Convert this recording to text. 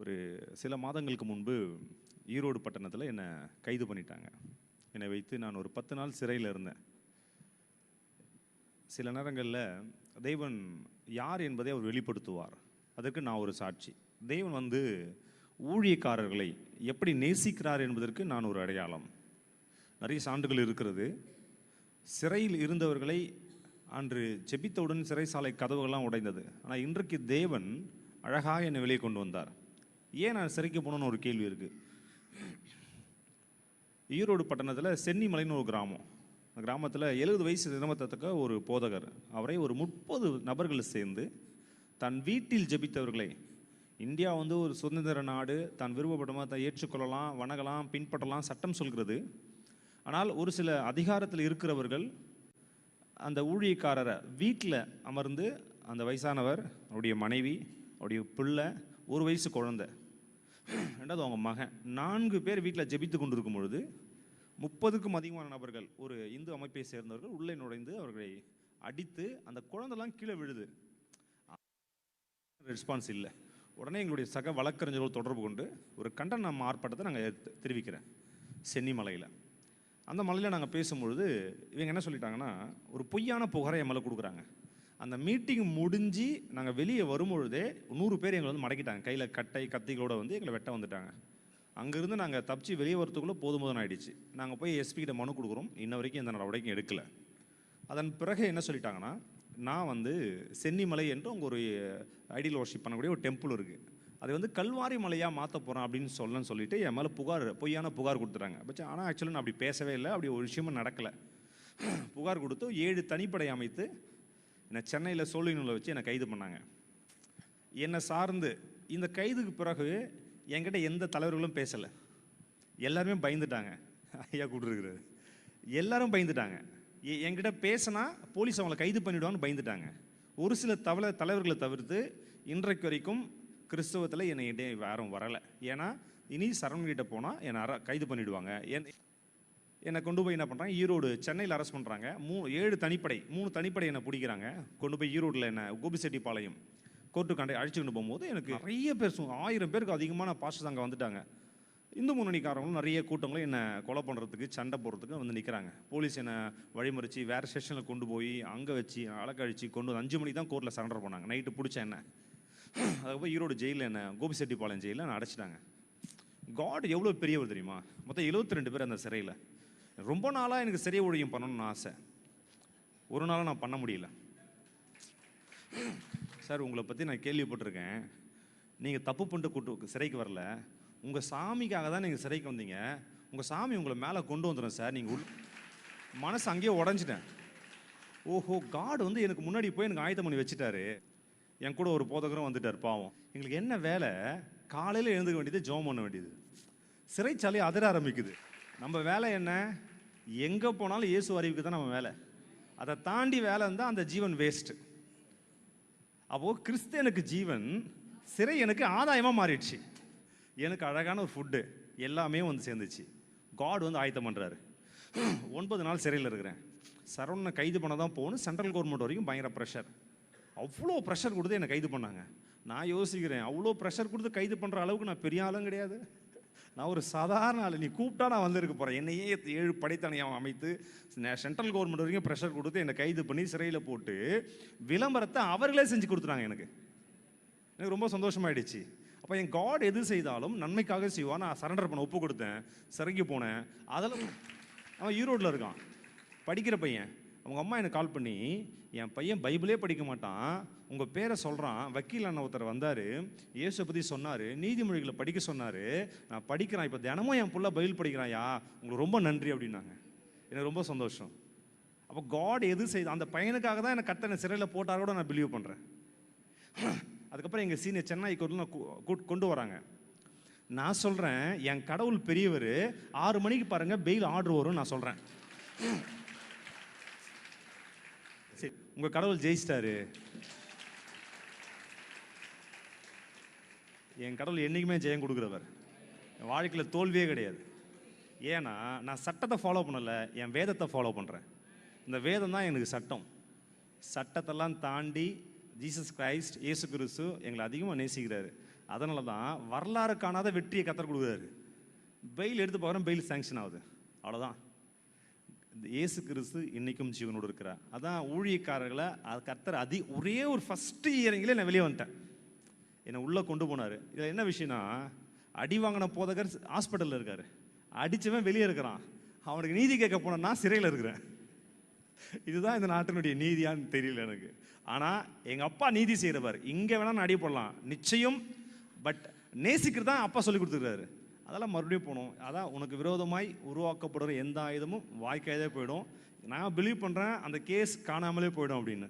ஒரு சில மாதங்களுக்கு முன்பு ஈரோடு பட்டணத்தில் என்னை கைது பண்ணிட்டாங்க. என்னை வைத்து நான் ஒரு பத்து நாள் சிறையில் இருந்தேன். சில நேரங்களில் தெய்வன் யார் என்பதை அவர் வெளிப்படுத்துவார். அதற்கு நான் ஒரு சாட்சி. தெய்வன் வந்து ஊழியக்காரர்களை எப்படி நேசிக்கிறார் என்பதற்கு நான் ஒரு அடையாளம். நிறைய சான்றுகள் இருக்கிறது. சிறையில் இருந்தவர்களை அன்று ஜெபித்தவுடன் சிறைசாலை கதவுகள்லாம் உடைந்தது. ஆனால் இன்றைக்கு தேவன் அழகாக என்னை வெளியே கொண்டு வந்தார். ஏன் நான் சிறைக்கு போகணுன்னு ஒரு கேள்வி இருக்குது ஈரோடு பட்டணத்தில் சென்னிமலைன்னு ஒரு கிராமம். அந்த கிராமத்தில் எழுபது வயசு நிரமத்தக்க ஒரு போதகர். அவரை ஒரு முப்பது நபர்கள் சேர்ந்து தன் வீட்டில் ஜெபித்தவர்களை இந்தியா வந்து ஒரு சுதந்திர நாடு தான் விருப்பப்பட்ட தான் ஏற்றுக்கொள்ளலாம் வணங்கலாம் பின்பற்றலாம் சட்டம் சொல்கிறது. ஆனால் ஒரு சில அதிகாரத்தில் இருக்கிறவர்கள் அந்த ஊழியக்காரரை வீட்டில் அமர்ந்து அந்த வயசானவர் அவருடைய மனைவி அவருடைய பிள்ளை ஒரு வயசு குழந்தை ரெண்டாவது அவங்க மகன். நான்கு பேர் வீட்டில் ஜெபித்து கொண்டிருக்கும் பொழுது முப்பதுக்கும் அதிகமான நபர்கள் ஒரு இந்து அமைப்பை சேர்ந்தவர்கள் உள்ளே நுழைந்து அவர்களை அடித்து அந்த குழந்தைலாம் கீழே விழுது. ரெஸ்பான்ஸ் இல்லை. உடனே எங்களுடைய சக வழக்கறிஞர்கள் தொடர்பு கொண்டு ஒரு கண்டன ஆர்ப்பாட்டத்தை நாங்கள் தெரிவிக்கிறேன். சென்னிமலையில் அந்த மலையில் நாங்கள் பேசும்பொழுது இவங்க என்ன சொல்லிட்டாங்கன்னா ஒரு பொய்யான புகாரை என் மேலே கொடுக்குறாங்க. அந்த மீட்டிங் முடிஞ்சு நாங்கள் வெளியே வரும்பொழுதே நூறு பேர் எங்களை வந்து மடக்கிட்டாங்க. கையில் கட்டை கத்திகளோட வந்து எங்களை வெட்ட வந்துட்டாங்க. அங்கேருந்து நாங்கள் தப்பிச்சு வெளியே வரத்துக்குள்ளே போதும் போதும் ஆகிடுச்சு நாங்கள் போய் எஸ்பிகிட்ட மனு கொடுக்குறோம். இன்ன வரைக்கும் எந்த நடவடிக்கையும் எடுக்கலை. அதன் பிறகு என்ன சொல்லிட்டாங்கன்னா நான் வந்து சென்னிமலை என்று அவங்க ஒரு ஐடியல் ஒர்ஷிப் பண்ணக்கூடிய ஒரு டெம்பிள் இருக்குது அதை வந்து கல்வாரி மலையாக மாற்ற போகிறேன் அப்படின்னு சொல்லன்னு சொல்லிட்டு என் மேலே புகார் பொய்யான புகார் கொடுத்துறாங்க பட் ஆனால் ஆக்சுவலாக நான் அப்படி பேசவே இல்லை. அப்படி ஒரு விஷயமும் நடக்கலை. புகார் கொடுத்து ஏழு தனிப்படை அமைத்து என்னை சென்னையில் சோழிநூலை வச்சு என்னை கைது பண்ணாங்க. என்னை சார்ந்து இந்த கைதுக்கு பிறகு என்கிட்ட எந்த தலைவர்களும் பேசலை. எல்லாருமே பயந்துட்டாங்க. ஐயா கூப்பிட்டுருக்குறது எல்லாரும் பயந்துட்டாங்க. என்கிட்ட பேசினா போலீஸ் அவங்கள கைது பண்ணிவிடுவான்னு பயந்துட்டாங்க. ஒரு சில தவள தலைவர்களை தவிர்த்து இன்றைக்கு வரைக்கும் கிறிஸ்தவத்தில் என்னை யாரும் வரலை. ஏன்னா இனி சரவணகிட்ட போனால் என்னை கைது பண்ணிவிடுவாங்க என் என்னை கொண்டு போய் என்ன பண்ணுறாங்க ஈரோடு சென்னையில் அரெஸ்ட் பண்ணுறாங்க மூ ஏழு தனிப்படை மூணு தனிப்படை என்னை பிடிக்கிறாங்க. கொண்டு போய் ஈரோட்டில் என்ன கோபிசெட்டிப்பாளையம் கோர்ட்டு கண்டை அழைச்சிக்கிட்டு போகும்போது எனக்கு நிறைய பேர் ஆயிரம் பேருக்கு அதிகமான பாஸ்டர்ஸ் அங்கே வந்துட்டாங்க. இந்து முன்னணிக்காரங்களும் நிறைய கூட்டங்களும் என்னை கொலை பண்ணுறதுக்கு சண்டை போடுறதுக்கு வந்து நிற்கிறாங்க போலீஸ் என்னை வழிமறிச்சு வேறு ஸ்டேஷனில் கொண்டு போய் அங்கே வச்சு அழக்கழிச்சு கொண்டு வந்து அஞ்சு மணிக்கு தான் கோர்ட்டில் சரண்டர் பண்ணாங்க நைட்டு பிடிச்ச என்ன? அதுக்கப்புறம் ஈரோடு ஜெயிலில் என்ன கோபிசெட்டிப்பாளையம் ஜெயிலில் என்னை அடைச்சிட்டாங்க. காட் எவ்வளோ பெரியவர் தெரியுமா? மொத்தம் 72 ரெண்டு பேர் அந்த சிறையில். ரொம்ப நாளாக எனக்கு சிறை ஊழியம் பண்ணணும்னு ஆசை. ஒரு நாளாக நான் பண்ண முடியல. சார் உங்களை பற்றி நான் கேள்விப்பட்டிருக்கேன். நீங்கள் தப்பு பண்ணிட்டு கூட்டு சிறைக்கு வரல. உங்கள் சாமிக்காக தான் நீங்கள் சிறைக்கு வந்தீங்க. உங்கள் சாமி உங்களை மேலே கொண்டு வந்துடும் சார். நீங்கள் உள் மனசு அங்கேயே உடஞ்சிட்டேன். ஓஹோ காடு வந்து எனக்கு முன்னாடி போய் எனக்கு ஆயத்தம் பண்ணி வச்சுட்டாரு. என் கூட ஒரு போதகரும் வந்துட்டார் பாவம். எங்களுக்கு என்ன வேலை? காலையில் எழுந்துக்க வேண்டியது ஜோம் பண்ண வேண்டியது. சிறைச்சாலை அதிர ஆரம்பிக்குது. நம்ம வேலை என்ன? எங்கே போனாலும் இயேசு அறிவுக்கு தான் நம்ம வேலை அதை தாண்டி வேலை இருந்தால் அந்த ஜீவன் வேஸ்ட்டு அப்போது கிறிஸ்தனுக்கு ஜீவன் சிறை எனக்கு ஆதாயமாக மாறிடுச்சு. எனக்கு அழகான ஒரு ஃபுட்டு எல்லாமே வந்து சேர்ந்துச்சு. காட் வந்து ஆயத்தம் பண்ணுறாரு ஒன்பது நாள் சிறையில் இருக்கிறேன். சரவணனை கைது பண்ண தான் போகணும். சென்ட்ரல் கவர்மெண்ட் வரைக்கும் பயங்கர ப்ரெஷர் அவ்வளோ ப்ரெஷர் கொடுத்து என்னை கைது பண்ணாங்க. நான் யோசிக்கிறேன் அவ்வளோ ப்ரெஷர் கொடுத்து கைது பண்ணுற அளவுக்கு நான் பெரிய ஆளும் கிடையாது. நான் ஒரு சாதாரண ஆள். நீ கூப்பிட்டா நான் வந்திருக்க போகிறேன் என்னையே ஏழு படைத்தனையாக அமைத்து சென்ட்ரல் கவர்மெண்ட் வரைக்கும் ப்ரெஷர் கொடுத்து என்னை கைது பண்ணி சிறையில் போட்டு விளம்பரத்தை அவர்களே செஞ்சு கொடுத்துட்டாங்க எனக்கு. எனக்கு ரொம்ப சந்தோஷமாயிடுச்சு. அப்போ என் காட் எது செய்தாலும் நன்மைக்காக செய்வான். நான் சரண்டர் பண்ண ஒப்பு கொடுத்தேன். சிறைக்கு போனேன். அதெல்லாம் அவன் ஈரோட்டில் இருக்கான். படிக்கிற பையன். உங்கள் அம்மா எனக்கு கால் பண்ணி என் பையன் பைபிளே படிக்க மாட்டான் உங்கள் பேரை சொல்கிறான் வக்கீல் அண்ணன் ஒருத்தர் வந்தார் இயேசு பற்றி சொன்னார் நீதிமொழிகளை படிக்க சொன்னார் நான் படிக்கிறான் இப்போ தினமும் என் புள்ள பைபிள் படிக்கிறான்யா உங்களுக்கு ரொம்ப நன்றி அப்படின்னாங்க. எனக்கு ரொம்ப சந்தோஷம். அப்போ காட் எது செய்து அந்த பையனுக்காக தான் எனக்கு கத்தனை சிறையில் போட்டால் கூட நான் பிலீவ் பண்ணுறேன் அதுக்கப்புறம் எங்கள் சீனியர் சென்னை கொண்டு நான் கொண்டு வராங்க. நான் சொல்கிறேன் என் கடவுள் பெரியவர் ஆறு மணிக்கு பாருங்கள் பெயில் ஆர்டர் வரும்னு நான் சொல்கிறேன் சரி உங்கள் கடவுள் ஜெயிச்சிட்டாரு. என் கடவுள் என்றைக்குமே ஜெயம் கொடுக்குறவர். என் வாழ்க்கையில் தோல்வியே கிடையாது. ஏன்னா நான் சட்டத்தை ஃபாலோ பண்ணலை என் வேதத்தை ஃபாலோ பண்ணுறேன் இந்த வேதம் தான் எனக்கு சட்டம். சட்டத்தெல்லாம் தாண்டி ஜீசஸ் கிரைஸ்ட் இயேசு கிறிஸ்து எங்களை அதிகமாக நேசிக்கிறாரு. அதனால தான் வரலாறு காணாத வெற்றியை கத்தர் கொடுக்குறாரு. பெயில் எடுத்து போகிறோம் பெயில் சேங்ஷன் ஆகுது. அவ்வளோதான் இயேசு கிறிஸ்து இன்னைக்கும் ஜீவனோடு இருக்கிறார். அதான் ஊழியக்காரர்களை அது கத்தர் அதி ஒரே ஒரு ஃபஸ்ட்டு இயரிங்கிலே நான் வெளியே வந்துட்டேன். என்னை உள்ளே கொண்டு போனார். இதில் என்ன விஷயம்னா அடி வாங்கின போதகர் ஹாஸ்பிட்டலில் இருக்கார். அடிச்சவன் வெளியே இருக்கிறான். அவனுக்கு நீதி கேட்க போனா நான் சிறையில் இருக்கிறேன். இதுதான் இந்த நாட்டினுடைய நீதியான்னு தெரியல எனக்கு. ஆனால் எங்கள் அப்பா நீதி செய்கிறவர் இங்கே வேணால் நான் அடி போடலாம். நிச்சயம் பட் நேசிக்கிறது தான் அப்பா சொல்லி கொடுத்துருக்காரு. அதெல்லாம் மறுபடியும் போகணும். அதான் உனக்கு விரோதமாய் உருவாக்கப்படுற எந்த ஆயுதமும் வாய்க்காயதே போயிடும். நான் பிலீவ் பண்ணுறேன் அந்த கேஸ் காணாமலே போயிடும் அப்படின்னு.